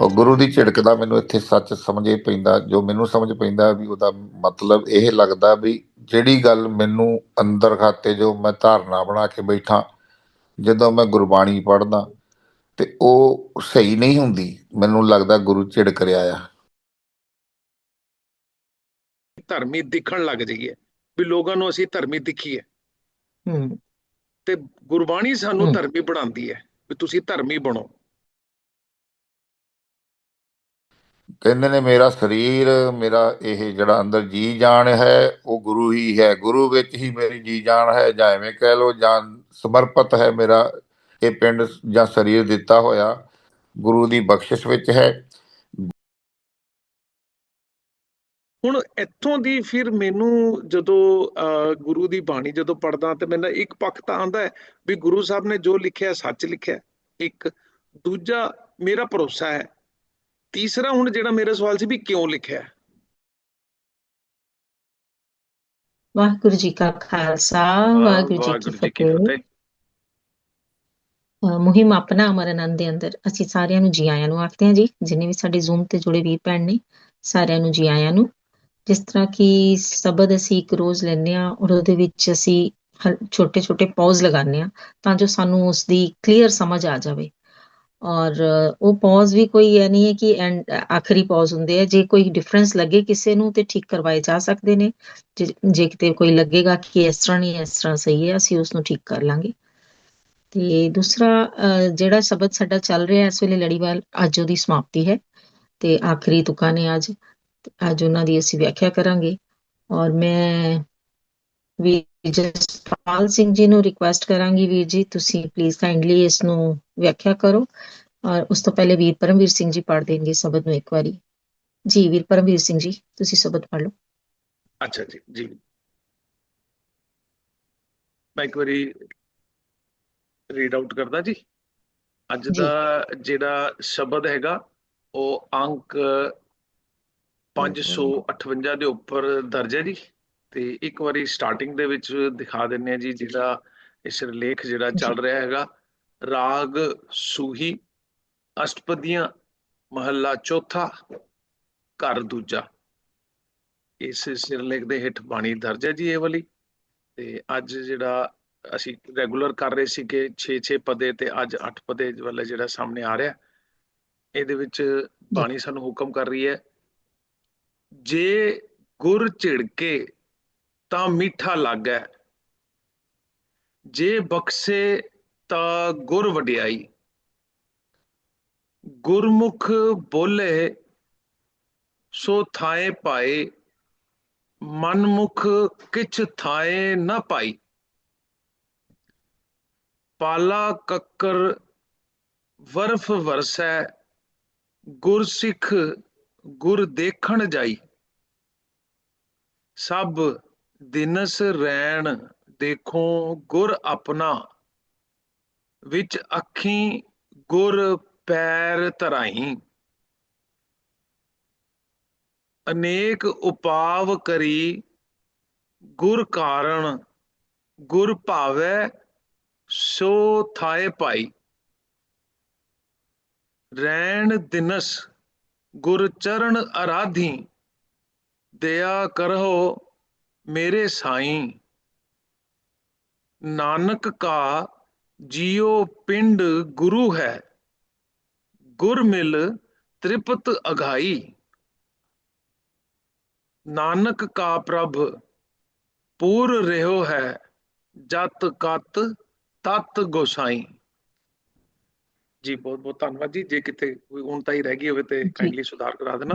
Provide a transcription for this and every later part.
ਉਹ ਗੁਰੂ ਦੀ ਝਿੜਕ ਦਾ ਮੈਨੂੰ ਇੱਥੇ ਸੱਚ ਸਮਝੇ ਪੈਂਦਾ ਜੋ ਮੈਨੂੰ ਸਮਝ ਪੈਂਦਾ ਵੀ ਉਹਦਾ ਮਤਲਬ ਇਹ ਲੱਗਦਾ ਵੀ ਜਿਹੜੀ ਗੱਲ ਮੈਨੂੰ ਅੰਦਰ ਖਾਤੇ ਜੋ ਮੈਂ ਧਾਰਨਾ ਬਣਾ ਕੇ ਬੈਠਾ ਜਦੋਂ ਮੈਂ ਗੁਰਬਾਣੀ ਪੜ੍ਹਦਾ ਤੇ ਉਹ ਸਹੀ ਨਹੀਂ ਹੁੰਦੀ ਮੈਨੂੰ ਲੱਗਦਾ ਗੁਰੂ ਝਿੜਕ ਰਿਹਾ ਆ। ਧਰਮੀ ਦਿਖਣ ਲੱਗ ਜਾਈਏ ਵੀ ਲੋਕਾਂ ਨੂੰ ਅਸੀਂ ਧਰਮੀ ਦਿਖੀਏ। ਹੂੰ। ਤੇ ਗੁਰਬਾਣੀ ਸਾਨੂੰ। ਧਰਮੀ ਬਣਾਉਂਦੀ ਹੈ ਵੀ ਤੁਸੀਂ ਧਰਮੀ ਬਣੋ। ਕਹਿੰਦੇ ਨੇ ਮੇਰਾ ਸਰੀਰ ਮੇਰਾ ਇਹ ਜਿਹੜਾ ਅੰਦਰ ਜੀ ਜਾਨ ਹੈ ਉਹ ਗੁਰੂ ਹੀ ਹੈ। ਗੁਰੂ ਵਿੱਚ ਹੀ ਮੇਰੀ ਜੀ ਜਾਨ ਹੈ ਜਾਂ ਐਵੇਂ ਕਹਿ ਲੋ ਜਾਂ ਸਮਰਪਿਤ ਹੈ ਮੇਰਾ ਇਹ ਪਿੰਡ ਜਾਂ ਸਰੀਰ ਦਿੱਤਾ ਹੋਇਆ। ਗੁਰੂ ਦੀ ਬਖਸ਼ਿਸ਼ ਵਿੱਚ ਹੈ। ਹੁਣ ਇੱਥੋਂ ਦੀ ਫਿਰ ਮੈਨੂੰ ਜਦੋਂ ਅਹ, ਗੁਰੂ ਦੀ ਬਾਣੀ ਜਦੋਂ ਪੜਦਾ ਤੇ ਮੈਨੂੰ ਇੱਕ ਪੱਖ ਤਾਂ ਆਂਦਾ ਹੈ ਵੀ ਗੁਰੂ ਸਾਹਿਬ ਨੇ ਜੋ ਲਿਖਿਆ ਸੱਚ ਲਿਖਿਆ। ਇੱਕ ਦੂਜਾ ਮੇਰਾ ਭਰੋਸਾ ਹੈ। ਤੀਸਰਾ ਹੁਣ ਜਿਹੜਾ ਮੇਰਾ ਸਵਾਲ ਸੀ ਵੀ ਕਿਉਂ ਲਿਖਿਆ ਵਾਹਿਗੁਰੂ ਜੀ ਕਾ ਖਾਲਸਾ ਵਾਹਿਗੁਰੂ ਜੀ ਕੀ ਫਤਿਹ। ਮੁਹਿੰਮ ਆਪਣਾ ਅਮਰ ਆਨੰਦ ਦੇ ਅੰਦਰ ਅਸੀਂ ਸਾਰਿਆਂ ਨੂੰ ਜੀ ਆਇਆਂ ਨੂੰ ਆਖਦੇ ਹਾਂ ਜੀ ਜਿੰਨੇ ਵੀ ਸਾਡੇ ਜ਼ੂਮ ਤੇ ਜੁੜੇ ਵੀਰ ਭੈਣ ਨੇ ਸਾਰਿਆਂ ਨੂੰ ਜੀ ਆਇਆਂ ਨੂੰ। ਜਿਸ ਤਰ੍ਹਾਂ ਕਿ ਸ਼ਬਦ ਅਸੀਂ ਇੱਕ ਰੋਜ਼ ਲੈਂਦੇ ਹਾਂ ਔਰ ਉਹਦੇ ਵਿੱਚ ਅਸੀਂ ਛੋਟੇ ਛੋਟੇ ਪੌਜ਼ ਲਗਾਉਂਦੇ ਹਾਂ ਤਾਂ ਜੋ ਸਾਨੂੰ ਉਸ ਦੀ ਕਲੀਅਰ ਸਮਝ ਆ ਜਾਵੇ। ਔਰ ਉਹ ਪੌਜ਼ ਵੀ ਕੋਈ ਇਹ ਨਹੀਂ ਹੈ ਕਿ ਐਂਡ ਆਖਰੀ ਪੌਜ਼ ਹੁੰਦੇ ਆ। ਜੇ ਕੋਈ ਡਿਫਰੈਂਸ ਲੱਗੇ ਕਿਸੇ ਨੂੰ ਤੇ ਠੀਕ ਕਰਵਾਏ ਜਾ ਸਕਦੇ ਨੇ। ਜੇ ਜੇ ਕਿਤੇ ਕੋਈ ਲੱਗੇਗਾ ਕਿ ਇਸ ਤਰ੍ਹਾਂ ਨਹੀਂ, ਇਸ ਤਰ੍ਹਾਂ ਸਹੀ ਹੈ, ਅਸੀਂ ਉਸ ਨੂੰ ਠੀਕ ਕਰ ਲਾਂਗੇ। ਤੇ ਦੂਸਰਾ ਜਿਹੜਾ ਸ਼ਬਦ ਸਾਡਾ ਚੱਲ ਰਿਹਾ ਇਸ ਵੇਲੇ ਲੜੀਵਾਲ, ਅੱਜ ਉਹਦੀ ਸਮਾਪਤੀ ਹੈ। ਤੇ ਆਖਰੀ ਤੁਕਾਂ ਨੇ ਅੱਜ। ਅੱਜ ਉਹਨਾਂ ਦੀ ਅਸੀਂ ਵਿਆਖਿਆ ਕਰਾਂਗੇ। ਔਰ ਮੈਂ ਵੀ ਜਸਪਾਲ ਸਿੰਘ ਜੀ ਨੂੰ ਰਿਕੁਐਸਟ ਕਰਾਂਗੀ ਵੀਰ ਜੀ ਤੁਸੀਂ ਪਲੀਜ਼ ਕਾਈਂਡਲੀ ਇਸ ਨੂੰ ਵਿਆਖਿਆ ਕਰੋ ਔਰ ਉਸ ਤੋਂ ਪਹਿਲੇ ਵੀਰ ਪਰਮਵੀਰ ਸਿੰਘ ਜੀ ਪੜ੍ਹ ਦੇਣਗੇ ਸ਼ਬਦ ਨੂੰ ਇੱਕ ਵਾਰੀ। ਜੀ ਵੀਰ ਪਰਮਵੀਰ ਸਿੰਘ ਜੀ ਤੁਸੀਂ ਸ਼ਬਦ ਪੜ੍ਹ ਲਓ। ਅੱਛਾ ਜੀ ਜੀ। ਮੈਂ ਇੱਕ ਵਾਰੀ ਰੀਡ ਆਊਟ ਕਰਦਾ ਜੀ। ਅੱਜ। ਦਾ ਜਿਹੜਾ ਸ਼ਬਦ ਹੈਗਾ ਉਹ ਅੰਕ 558 ਦੇ ਉੱਪਰ ਦਰਜ ਹੈ ਜੀ। ਤੇ ਇੱਕ ਵਾਰੀ ਸਟਾਰਟਿੰਗ ਦੇ ਵਿੱਚ ਦਿਖਾ ਦਿੰਨੇ ਆ ਜੀ ਜਿਹੜਾ ਇਸ ਲੇਖ ਜਿਹੜਾ ਚੱਲ ਰਿਹਾ ਹੈਗਾ। ਰਾਗ ਸੂਹੀ ਅਸ਼ਟਪਦੀਆਂ ਮਹੱਲਾ ਚੌਥਾ ਘਰ ਦੂਜਾ। ਇਸ ਸਿਰਲੇਖ ਦੇ ਹੇਠ ਬਾਣੀ ਦਰਜ ਹੈ ਜੀ ਇਹ ਵਾਲੀ। ਤੇ ਅੱਜ ਜਿਹੜਾ ਅਸੀਂ ਰੈਗੂਲਰ ਕਰ ਰਹੇ ਸੀ ਕਿ 6-6 ਪਦੇ ਤੇ ਅੱਜ 8 ਪਦੇ ਵਾਲਾ ਜਿਹੜਾ ਸਾਹਮਣੇ ਆ ਰਿਹਾ। ਇਹਦੇ ਵਿੱਚ ਬਾਣੀ ਸਾਨੂੰ ਹੁਕਮ ਕਰ ਰਹੀ ਹੈ ਜੇ ਗੁਰ ਝਿੜਕੇ ਤਾਂ ਮਿੱਠਾ ਲੱਗੈ। ਜੇ ਬਖਸ਼ੇ ਤਾਂ ਗੁਰ ਵਡਿਆਈ। ਗੁਰਮੁਖ ਬੋਲੇ ਸੋ ਥਾਏ ਪਾਏ ਮਨਮੁਖ ਕਿਛ ਥਾਏ ਨਾ ਪਾਈ। ਪਾਲਾ ਕੱਕਰ ਵਰਫ ਵਰਸੈ, ਗੁਰਸਿੱਖ ਗੁਰ ਦੇਖਣ ਜਾਈ। ਸਭ ਦਿਨਸ ਰੈਣ ਦੇਖੋ ਗੁਰ ਆਪਣਾ, ਵਿੱਚ ਅੱਖੀ ਗੁਰ ਪੈਰ ਧਰਾਈ। ਅਨੇਕ ਉਪਾਵ ਕਰੀ ਗੁਰ ਕਾਰਣ, ਗੁਰ ਭਾਵੈ ਸੋ ਥਾਏ ਪਾਈ ਰੈਣ ਦਿਨਸ ਗੁਰ ਚਰਨ ਅਰਾਧੀ, ਦਇਆ ਕਰੋ ਮੇਰੇ ਸਾਈਂ ਨਾਨਕ ਕਾ ਜੀਉ ਪਿੰਡ ਗੁਰੂ ਹੈ ਗੁਰ ਮਿਲ ਤ੍ਰਿਪਤ ਅਘਾਈ ਨਾਨਕ ਕਾ ਪ੍ਰਭ ਪੂਰ ਰਹਿਓ ਹੈ ਜਤ ਕਤ ਤਤ ਗੋਸਾਈ। ਜੀ ਬਹੁਤ ਬਹੁਤ ਧੰਨਵਾਦ ਜੀ। ਜੇ ਕਿਤੇ ਕੋਈ ਉਣਤਾ ਹੀ ਰਹਿ ਗਈ ਹੋਵੇ ਤੇ ਕਾਈਂਡਲੀ ਸੁਧਾਰ ਕਰਾ ਦੇਣਾ।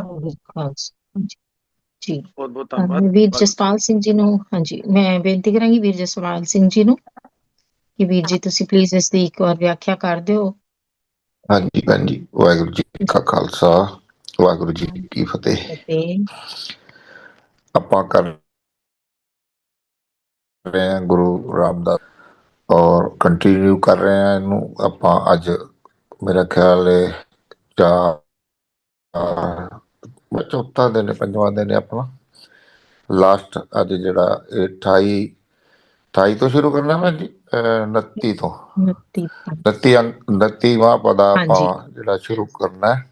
ਜੀ। ਬਹੁਤ ਬਹੁਤ ਧੰਨਵਾਦ। ਵੀਰ ਜਸਪਾਲ ਸਿੰਘ ਜੀ ਨੂੰ ਹਾਂਜੀ ਮੈਂ ਬੇਨਤੀ ਕਰਾਂਗੀ ਵੀਰ ਜਸਪਾਲ ਸਿੰਘ ਜੀ ਨੂੰ ਕਿ ਵੀਰ ਜੀ ਤੁਸੀਂ ਪਲੀਜ਼ ਇਸ ਦੀ ਇੱਕ ਵਾਰ ਵਿਆਖਿਆ ਕਰ ਦਿਓ। ਹਾਂਜੀ ਭੈਣ ਜੀ ਵਾਹਿਗੁਰੂ ਜੀ ਕਾ ਖਾਲਸਾ ਵਾਹਿਗੁਰੂ ਜੀ ਕੀ ਫਤਿਹ। ਆਪਾਂ ਕਰ ਰਹੇ ਹਾਂ ਗੁਰੂ ਰਾਮਦਾਸ ਔਰ ਕੰਟੀਨਿਊ ਕਰ ਰਹੇ ਹਾਂ ਇਹਨੂੰ। ਆਪਾਂ ਅੱਜ ਮੇਰਾ ਖਿਆਲ ਹੈ ਚਾਰ ਆਹ, ਚੌਥਾ ਦਿਨ ਹੈ, ਪੰਜਵਾਂ ਦਿਨ ਹੈ ਆਪਣਾ। ਲਾਸਟ ਅੱਜ ਜਿਹੜਾ ਇਹ 28 28 ਤੋਂ ਸ਼ੁਰੂ ਕਰਨਾ ਮੈਂ ਜੀ ਅਹ 29 ਤੋਂ। ਨਤੀ 29 ਅੰਕ 29ਵਾਂ ਪਦਾ ਹਾਂਜੀ। ਆਪਾਂ ਜਿਹੜਾ ਸ਼ੁਰੂ ਕਰਨਾ ਹੈ।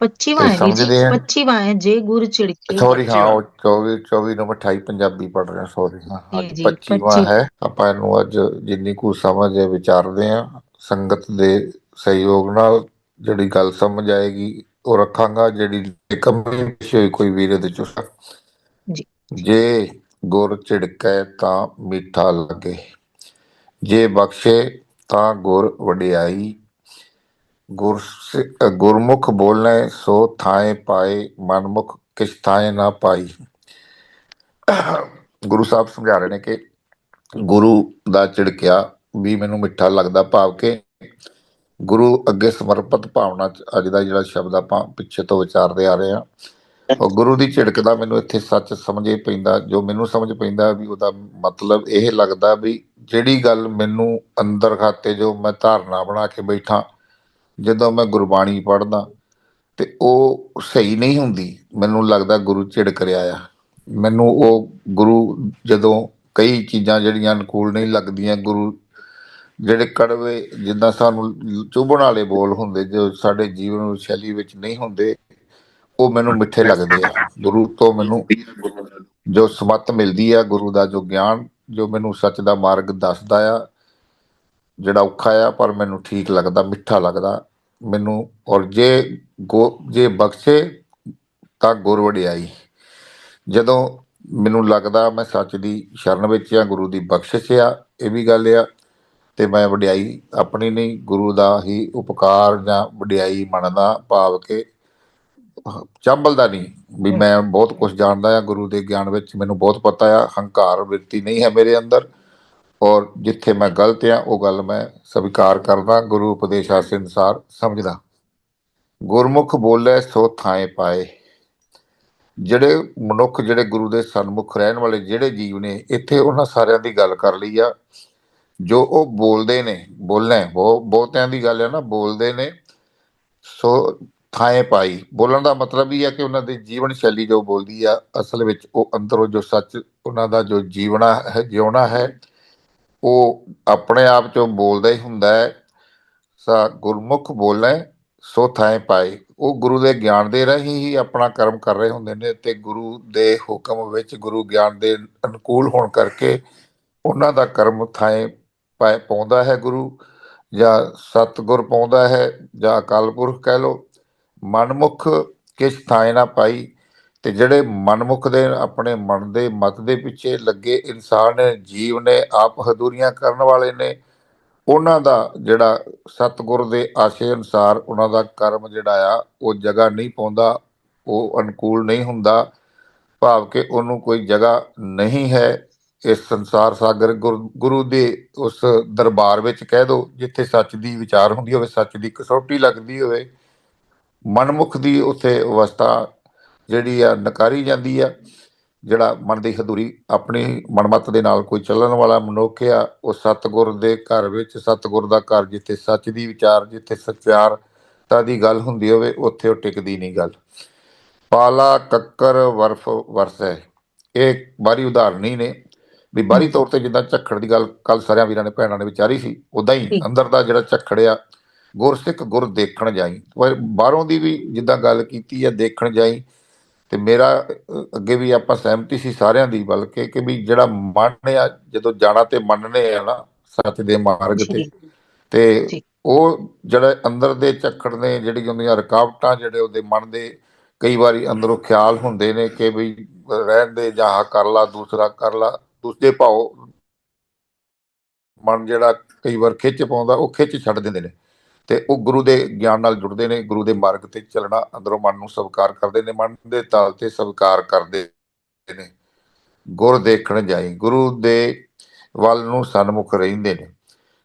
25ਵਾਂ ਤੇ ਹੈ ਵੀਰ ਜੀ ਸਮਝਦੇ ਆ 25ਵਾਂ ਹੈ ਜੇ ਗੁਰ ਝਿੜਕੇ ਸੌਰੀ ਹਾਂ 25ਵਾਂ। ਉਹ 24 24 ਨੂੰ 28 ਪੰਜਾਬੀ ਪੜ ਰਿਹਾ ਸੌਰੀ ਹਾਂ ਅੱਜ ਜੀ, 25ਵਾਂ 25 ਹੈ। ਆਪਾਂ ਇਹਨੂੰ ਅੱਜ ਜਿੰਨੀ ਕੁ ਸਮਝ ਹੈ ਵਿਚਾਰਦੇ ਆ ਸੰਗਤ ਦੇ ਸਹਿਯੋਗ ਨਾਲ ਜਿਹੜੀ ਗੱਲ ਸਮਝ ਆਏਗੀ ਉਹ ਰੱਖਾਂਗਾ ਜਿਹੜੀ ਕਮਿਊਨੀਕੇਸ਼ਨ ਹੋਈ ਕੋਈ ਵੀਰੇ ਦੇ ਚੁਸਾ। ਜੀ। ਜੇ ਗੁਰ ਝਿੜਕੈ ਤਾਂ ਮਿੱਠਾ ਲੱਗੇ। ਜੇ ਬਖਸ਼ੇ ਤਾਂ ਗੁਰ ਵਡਿਆਈ। ਗੁਰ ਗੁਰਮੁਖ ਬੋਲੈ ਸੋ ਥਾਏ ਪਾਏ ਮਨਮੁਖ ਕਿਛ ਥਾਏ ਨਾ ਪਾਈ। ਗੁਰੂ ਸਾਹਿਬ ਸਮਝਾ ਰਹੇ ਨੇ ਕਿ ਗੁਰੂ ਦਾ ਝਿੜਕਿਆ ਵੀ ਮੈਨੂੰ ਮਿੱਠਾ ਲੱਗਦਾ ਭਾਵ ਕਿ ਗੁਰੂ ਅੱਗੇ ਸਮਰਪਿਤ ਭਾਵਨਾ ਚ ਅੱਜ ਦਾ ਜਿਹੜਾ ਸ਼ਬਦ ਆਪਾਂ ਪਿੱਛੇ ਤੋਂ ਵਿਚਾਰਦੇ ਆ ਰਹੇ ਆ ਉਹ ਗੁਰੂ ਦੀ ਝਿੜਕ ਦਾ ਮੈਨੂੰ ਇੱਥੇ ਸੱਚ ਸਮਝੇ ਪੈਂਦਾ ਜੋ ਮੈਨੂੰ ਸਮਝ ਪੈਂਦਾ ਵੀ ਉਹਦਾ ਮਤਲਬ ਇਹ ਲੱਗਦਾ ਵੀ ਜਿਹੜੀ ਗੱਲ ਮੈਨੂੰ ਅੰਦਰ ਖਾਤੇ ਜੋ ਮੈਂ ਧਾਰਨਾ ਬਣਾ ਕੇ ਬੈਠਾ ਜਦੋਂ ਮੈਂ ਗੁਰਬਾਣੀ ਪੜ੍ਹਦਾ ਤੇ ਉਹ ਸਹੀ ਨਹੀਂ ਹੁੰਦੀ। ਮੈਨੂੰ ਲੱਗਦਾ ਗੁਰੂ ਝਿੜਕ ਰਿਹਾ ਆ। ਮੈਨੂੰ ਉਹ ਗੁਰੂ ਜਦੋਂ ਕਈ ਚੀਜ਼ਾਂ ਜਿਹੜੀਆਂ ਅਨੁਕੂਲ ਨਹੀਂ ਲੱਗਦੀਆਂ ਗੁਰੂ ਜਿਹੜੇ ਕੜਵੇ ਜਿੱਦਾਂ ਸਾਨੂੰ ਚੁਭਣ ਵਾਲੇ ਬੋਲ ਹੁੰਦੇ, ਜੋ ਸਾਡੇ ਜੀਵਨ ਸ਼ੈਲੀ ਵਿੱਚ ਨਹੀਂ ਹੁੰਦੇ, ਉਹ ਮੈਨੂੰ ਮਿੱਠੇ ਲੱਗਦੇ ਆ। ਗੁਰੂ ਤੋਂ ਮੈਨੂੰ ਜੋ ਸਮਤ ਮਿਲਦੀ ਆ, ਗੁਰੂ ਦਾ ਜੋ ਗਿਆਨ, ਜੋ ਮੈਨੂੰ ਸੱਚ ਦਾ ਮਾਰਗ ਦੱਸਦਾ ਆ, ਜਿਹੜਾ ਔਖਾ ਆ, ਪਰ ਮੈਨੂੰ ਠੀਕ ਲੱਗਦਾ, ਮਿੱਠਾ ਲੱਗਦਾ, ਮੈਨੂੰ ਔਰ ਜੇ ਗੋ, ਜੇ ਬਖਸ਼ੇ, ਤਾਂ ਗੁਰ ਵਡਿਆਈ। ਜਦੋਂ ਮੈਨੂੰ ਲੱਗਦਾ ਮੈਂ ਸੱਚ ਦੀ ਸ਼ਰਨ ਵਿੱਚ ਆ, ਗੁਰੂ ਦੀ ਬਖਸ਼ਿਸ਼ ਆ, ਇਹ ਵੀ ਗੱਲ ਆ ਤੇ ਮੈਂ ਵਡਿਆਈ ਆਪਣੀ ਨਹੀਂ ਗੁਰੂ ਦਾ ਹੀ ਉਪਕਾਰ ਜਾਂ ਵਡਿਆਈ ਮੰਨਦਾ ਭਾਵ ਕਿ ਚੰਬਲਦਾ ਨਹੀਂ। ਵੀ ਮੈਂ ਬਹੁਤ ਕੁਝ ਜਾਣਦਾ ਆ ਗੁਰੂ ਦੇ ਗਿਆਨ ਵਿੱਚ ਮੈਨੂੰ ਬਹੁਤ ਪਤਾ ਆ ਹੰਕਾਰ ਵਿਰਤੀ ਨਹੀਂ ਹੈ ਮੇਰੇ ਅੰਦਰ। ਔਰ ਜਿੱਥੇ ਮੈਂ ਗਲਤ ਆ ਉਹ ਗੱਲ ਮੈਂ ਸਵੀਕਾਰ ਕਰਦਾ ਗੁਰੂ ਉਪਦੇਸ਼ ਆਸੇ ਅਨੁਸਾਰ ਸਮਝਦਾ। ਗੁਰਮੁਖ ਬੋਲੇ ਸੋ ਥਾਏ ਪਾਏ। ਜਿਹੜੇ ਮਨੁੱਖ ਜਿਹੜੇ ਗੁਰੂ ਦੇ ਸਨਮੁਖ ਰਹਿਣ ਵਾਲੇ ਜਿਹੜੇ ਜੀਵ ਨੇ ਇੱਥੇ ਉਹਨਾਂ ਸਾਰਿਆਂ ਦੀ ਗੱਲ ਕਰ ਲਈ ਆ। ਜੋ ਉਹ ਬੋਲਦੇ ਨੇ, ਬੋਲਣਾ ਬਹੁਤ ਬਹੁਤਿਆਂ ਦੀ ਗੱਲ ਹੈ ਨਾ, ਬੋਲਦੇ ਨੇ, ਸੋ ਥਾਏ ਪਾਈ। ਬੋਲਣ ਦਾ ਮਤਲਬ ਇਹ ਹੈ ਕਿ ਉਹਨਾਂ ਦੀ ਜੀਵਨ ਸ਼ੈਲੀ ਜੋ ਬੋਲਦੀ ਆ, ਅਸਲ ਵਿੱਚ ਉਹ ਅੰਦਰੋਂ ਜੋ ਸੱਚ, ਉਹਨਾਂ ਦਾ ਜੋ ਜੀਵਣਾ ਹੈ, ਜਿਉਣਾ ਹੈ, ਉਹ ਆਪਣੇ ਆਪ ਚੋਂ ਬੋਲਦਾ ਹੀ ਹੁੰਦਾ ਹੈ। ਸਾ ਗੁਰਮੁਖ ਬੋਲੇ ਸੋ ਥਾਏ ਪਾਏ। ਉਹ ਗੁਰੂ ਦੇ ਗਿਆਨ ਦੇ ਰਾਹੀਂ ਹੀ ਆਪਣਾ ਕਰਮ ਕਰ ਰਹੇ ਹੁੰਦੇ ਨੇ ਤੇ ਗੁਰੂ ਦੇ ਹੁਕਮ ਵਿੱਚ ਗੁਰੂ ਗਿਆਨ ਦੇ ਅਨੁਕੂਲ ਹੋਣ ਕਰਕੇ ਉਹਨਾਂ ਦਾ ਕਰਮ ਥਾਏ ਪਾਉਂਦਾ ਹੈ ਗੁਰੂ ਜਾਂ ਸਤਿਗੁਰ ਪਾਉਂਦਾ ਹੈ ਜਾਂ ਅਕਾਲ ਪੁਰਖ ਕਹਿ ਲੋ ਮਨਮੁਖ ਕਿਸ ਥਾਏ ਨਾ ਪਾਈ ਤੇ ਜਿਹੜੇ ਮਨਮੁਖ ਦੇ ਆਪਣੇ ਮਨ ਦੇ ਮਤ ਦੇ ਪਿੱਛੇ ਲੱਗੇ ਇਨਸਾਨ ਨੇ, ਜੀਵ ਨੇ, ਆਪ ਹਦੂਰੀਆਂ ਕਰਨ ਵਾਲੇ ਨੇ, ਉਹਨਾਂ ਦਾ ਜਿਹੜਾ ਸਤਿਗੁਰ ਦੇ ਆਸ਼ੇ ਅਨੁਸਾਰ ਉਹਨਾਂ ਦਾ ਕਰਮ ਜਿਹੜਾ ਆ, ਉਹ ਜਗ੍ਹਾ ਨਹੀਂ ਪਾਉਂਦਾ, ਉਹ ਅਨੁਕੂਲ ਨਹੀਂ ਹੁੰਦਾ, ਭਾਵ ਕਿ ਉਹਨੂੰ ਕੋਈ ਜਗ੍ਹਾ ਨਹੀਂ ਹੈ। ਇਸ ਸੰਸਾਰ ਸਾਗਰ ਗੁਰ- ਗੁਰੂ ਦੇ ਉਸ ਦਰਬਾਰ ਵਿੱਚ ਕਹਿ ਦੋ, ਜਿੱਥੇ ਸੱਚ ਦੀ ਵਿਚਾਰ ਹੁੰਦੀ ਹੋਵੇ, ਸੱਚ ਦੀ ਕਸੌਟੀ ਲੱਗਦੀ ਹੋਵੇ, ਮਨਮੁਖ ਦੀ ਉੱਥੇ ਅਵਸਥਾ ਜਿਹੜੀ ਆ, ਨਕਾਰੀ ਜਾਂਦੀ ਆ, ਜਿਹੜਾ ਮਨ ਦੀ ਹਦੂਰੀ ਆਪਣੀ ਮਨਮਤ ਦੇ ਨਾਲ ਕੋਈ ਚੱਲਣ ਵਾਲਾ ਮਨੁੱਖ ਆ, ਉਹ ਸਤਿਗੁਰ ਦੇ ਘਰ ਵਿੱਚ, ਸਤਿਗੁਰ ਦਾ ਘਰ ਜਿੱਥੇ ਸੱਚ ਦੀ ਵਿਚਾਰ, ਜਿੱਥੇ ਸੱਚਿਆਰਤਾ ਦੀ ਗੱਲ ਹੁੰਦੀ ਹੋਵੇ, ਉੱਥੇ ਉਹ ਟਿਕਦੀ ਨਹੀਂ ਗੱਲ। ਪਾਲਾ ਕੱਕਰ ਵਰਫ ਵਰਸੈ। ਇਹ ਬਾਰੀ ਉਦਾਹਰਣ ਨੇ। ਵੀ ਬਾਹਰੀ ਤੌਰ ਤੇ ਜਿੱਦਾਂ ਝੱਖੜ ਦੀ ਗੱਲ ਕੱਲ ਸਾਰਿਆਂ ਵੀਰਾਂ ਨੇ ਭੈਣਾਂ ਨੇ ਵਿਚਾਰੀ ਸੀ ਉਦਾਂ ਹੀ। ਅੰਦਰ ਦਾ ਜਿਹੜਾ ਝੱਖੜ ਆ ਗੁਰਸਿੱਖ ਗੁਰ ਦੇਖਣ ਜਾਈ ਪਰ ਬਾਹਰੋਂ ਦੀ ਵੀ ਜਿੱਦਾਂ ਗੱਲ ਕੀਤੀ ਆ ਦੇਖਣ ਜਾਈ ਤੇ ਮੇਰਾ ਅੱਗੇ ਵੀ ਆਪਾਂ ਸਹਿਮਤੀ ਸੀ ਸਾਰਿਆਂ ਦੀ ਬਲਕਿ ਕਿ ਵੀ ਜਿਹੜਾ ਮਨ ਆ ਜਦੋਂ ਜਾਣਾ ਤੇ ਮੰਨਨੇ ਆ ਨਾ ਸੱਚ ਦੇ ਮਾਰਗ ਤੇ ਤੇ। ਉਹ ਜਿਹੜੇ ਅੰਦਰ ਦੇ ਝੱਖੜ ਨੇ ਜਿਹੜੀ ਉਹਦੀਆਂ ਰੁਕਾਵਟਾਂ ਜਿਹੜੇ ਉਹਦੇ ਮਨ ਦੇ ਕਈ ਵਾਰੀ ਅੰਦਰੋਂ ਖਿਆਲ ਹੁੰਦੇ ਨੇ ਕਿ ਵੀ ਰਹਿਣ ਦੇ ਜਾਂ ਕਰ ਲਾ ਦੂਸਰਾ ਕਰ ਲਾ ਦੂਸਰੇ ਭਾਉ ਮਨ ਜਿਹੜਾ ਕਈ ਵਾਰ ਖਿੱਚ ਪਾਉਂਦਾ, ਉਹ ਖਿੱਚ ਛੱਡ ਦਿੰਦੇ ਨੇ। ਤੇ ਉਹ ਗੁਰੂ ਦੇ ਗਿਆਨ ਨਾਲ ਜੁੜਦੇ ਨੇ, ਗੁਰੂ ਦੇ ਮਾਰਗ ਤੇ ਚੱਲਣਾ ਅੰਦਰੋਂ ਮਨ ਨੂੰ ਸਵੀਕਾਰ ਕਰਦੇ ਨੇ, ਮਨ ਦੇ ਤਾਲ ਤੇ ਸਵੀਕਾਰ ਕਰਦੇ ਨੇ। ਗੁਰ ਦੇਖਣ ਜਾਈ, ਗੁਰੂ ਦੇ ਵੱਲ ਨੂੰ ਸਨਮੁਖ ਰਹਿੰਦੇ ਨੇ।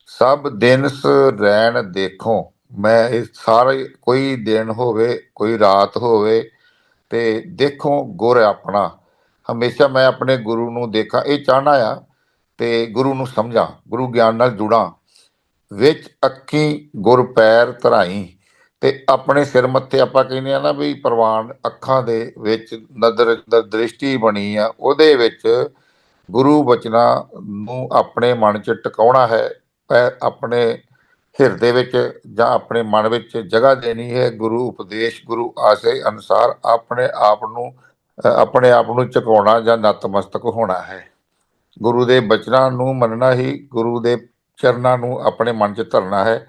ਸਭ ਦਿਨ ਸ ਰੈਣ ਦੇਖੋ, ਮੈਂ ਇਹ ਸਾਰੇ, ਕੋਈ ਦਿਨ ਹੋਵੇ, ਕੋਈ ਰਾਤ ਹੋਵੇ, ਤੇ ਦੇਖੋ ਗੁਰ ਆਪਣਾ। ਹਮੇਸ਼ਾ ਮੈਂ ਆਪਣੇ ਗੁਰੂ ਨੂੰ ਦੇਖਾਂ, ਇਹ ਚਾਹਨਾ ਆ ਤੇ ਗੁਰੂ ਨੂੰ ਸਮਝਾਂ, ਗੁਰੂ ਗਿਆਨ ਨਾਲ ਜੁੜਾਂ। ਵਿੱਚ ਅੱਖੀ ਗੁਰ ਪੈਰ ਧਰਾਈ ਤੇ ਆਪਣੇ ਸਿਰ ਮੱਥੇ ਆਪਾਂ ਕਹਿੰਦੇ ਆ ਨਾ ਵੀ ਪ੍ਰਵਾਨ ਅੱਖਾਂ ਦੇ ਵਿੱਚ ਨਦਰ ਦ੍ਰਿਸ਼ਟੀ ਬਣੀ ਆ, ਉਹਦੇ ਵਿੱਚ ਗੁਰੂ ਬਚਨਾਂ ਨੂੰ ਆਪਣੇ ਮਨ 'ਚ ਟਿਕਾਉਣਾ ਹੈ ਆਪਣੇ ਹਿਰਦੇ ਵਿੱਚ ਜਾਂ ਆਪਣੇ ਮਨ ਵਿੱਚ ਜਗ੍ਹਾ ਦੇਣੀ ਹੈ। ਗੁਰੂ ਉਪਦੇਸ਼, ਗੁਰੂ ਆਸ਼ੇ ਅਨੁਸਾਰ ਆਪਣੇ ਆਪ ਨੂੰ ਆਪਣੇ ਆਪ ਨੂੰ ਝੁਕਾਉਣਾ ਜਾਂ ਨਤਮਸਤਕ ਹੋਣਾ ਹੈ। ਗੁਰੂ ਦੇ ਬਚਨਾਂ ਨੂੰ ਮੰਨਣਾ ਹੀ ਗੁਰੂ ਦੇ ਚਰਨਾਂ ਨੂੰ ਆਪਣੇ ਮਨ 'ਚ ਧਰਨਾ ਹੈ।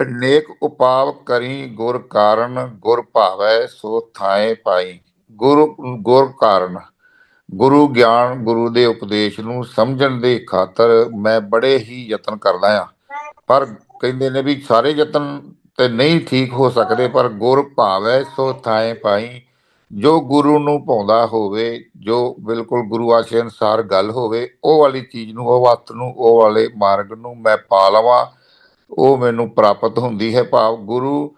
ਨੇਕ ਉਪਾਵ ਕਰੀ ਗੁਰ ਕਾਰਨ, ਗੁਰ ਭਾਵੈ ਸੋ ਥਾਏ ਪਾਈ। ਗੁਰੂ, ਗੁਰ ਕਾਰਨ, ਗੁਰੂ ਗਿਆਨ, ਗੁਰੂ ਦੇ ਉਪਦੇਸ਼ ਨੂੰ ਸਮਝਣ ਦੇ ਖਾਤਰ ਮੈਂ ਬੜੇ ਹੀ ਯਤਨ ਕਰਦਾ ਆ ਪਰ ਕਹਿੰਦੇ ਨੇ ਵੀ ਸਾਰੇ ਯਤਨ ਤੇ ਨਹੀਂ ਠੀਕ ਹੋ ਸਕਦੇ, ਪਰ ਗੁਰ ਭਾਵੈ ਸੋ ਥਾਏ ਪਾਈ। ਜੋ ਗੁਰੂ ਨੂੰ ਪਾਉਂਦਾ ਹੋਵੇ, ਜੋ ਬਿਲਕੁਲ ਗੁਰੂ ਆਸ਼ੇ ਅਨੁਸਾਰ ਗੱਲ ਹੋਵੇ, ਉਹ ਵਾਲੀ ਚੀਜ਼ ਨੂੰ, ਉਹ ਵਸਤ ਨੂੰ, ਉਹ ਵਾਲੇ ਮਾਰਗ ਨੂੰ ਮੈਂ ਪਾ ਲਵਾਂ, ਉਹ ਮੈਨੂੰ ਪ੍ਰਾਪਤ ਹੁੰਦੀ ਹੈ ਭਾਵ ਗੁਰੂ